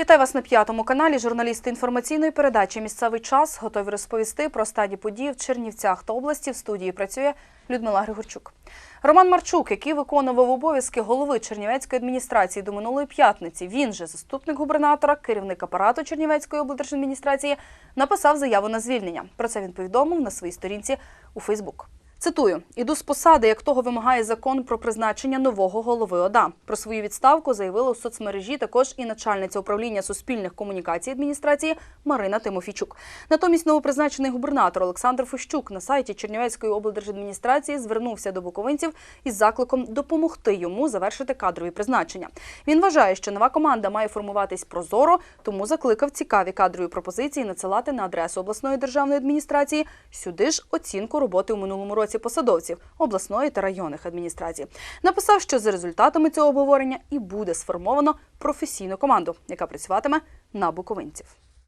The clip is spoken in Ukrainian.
Вітаю вас на п'ятому каналі. Журналісти інформаційної передачі Місцевий час готові розповісти про стадії подій в Чернівцях та області. В студії працює Людмила Григорчук. Роман Марчук, який виконував обов'язки голови Чернівецької адміністрації до минулої п'ятниці, він же заступник губернатора, керівник апарату Чернівецької облдержадміністрації, написав заяву на звільнення. Про це він повідомив на своїй сторінці у Фейсбук. Цитую: іду з посади, як того вимагає закон про призначення нового голови ОДА. Про свою відставку заявила у соцмережі також і начальниця управління суспільних комунікацій адміністрації Марина Тимофійчук. Натомість новопризначений губернатор Олександр Фущук на сайті Чернівецької облдержадміністрації звернувся до буковинців із закликом допомогти йому завершити кадрові призначення. Він вважає, що нова команда має формуватись прозоро, тому закликав цікаві кадрові пропозиції надсилати на адресу обласної державної адміністрації. Сюди ж оцінку роботи у минулому році посадовців обласної та районних адміністрацій. Написав, що за результатами цього обговорення і буде сформовано професійну команду, яка працюватиме на буковинців.